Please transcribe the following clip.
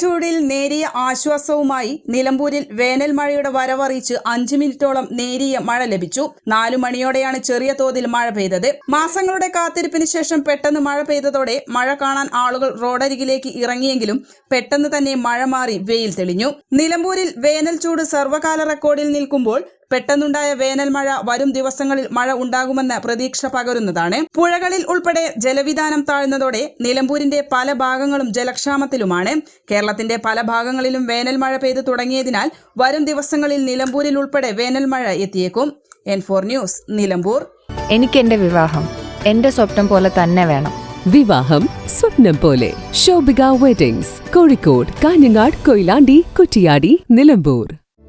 ചൂടിൽ നേരിയ ആശ്വാസവുമായി നിലമ്പൂരിൽ വേനൽ മഴയുടെ വരവറിയിച്ച് അഞ്ചു മിനിറ്റോളം നേരിയ മഴ ലഭിച്ചു. നാലു മണിയോടെയാണ് ചെറിയ തോതിൽ മഴ പെയ്തത്. മാസങ്ങളുടെ കാത്തിരിപ്പിന് ശേഷം പെട്ടെന്ന് മഴ പെയ്തതോടെ മഴ കാണാൻ ആളുകൾ റോഡരികിലേക്ക് ഇറങ്ങിയെങ്കിലും പെട്ടെന്ന് തന്നെ മഴ മാറി വെയിൽ തെളിഞ്ഞു. നിലമ്പൂരിൽ വേനൽ ചൂട് സർവകാല റെക്കോർഡിൽ നിൽക്കുമ്പോൾ പെട്ടെന്നുണ്ടായ വേനൽ മഴ വരും ദിവസങ്ങളിൽ മഴ ഉണ്ടാകുമെന്ന് പ്രതീക്ഷ പകരുന്നതാണ്. പുഴകളിൽ ഉൾപ്പെടെ ജലവിധാനം താഴ്ന്നതോടെ നിലമ്പൂരിന്റെ പല ഭാഗങ്ങളും ജലക്ഷാമത്തിലുമാണ്. കേരളത്തിന്റെ പല ഭാഗങ്ങളിലും വേനൽ മഴ പെയ്തു തുടങ്ങിയതിനാൽ വരും ദിവസങ്ങളിൽ നിലമ്പൂരിൽ ഉൾപ്പെടെ വേനൽ മഴ എത്തിയേക്കും. N four news Nilambur. എനിക്ക് എന്റെ വിവാഹം. എന്റെ സ്വപ്നം പോലെ തന്നെ വേണം. വിവാഹം സ്വപ്നം പോലെ. ശോഭിക വെഡിങ്സ് കോഴിക്കോട് കാഞ്ഞങ്ങാട് കൊയിലാണ്ടി കുറ്റിയാടി നിലമ്പൂർ.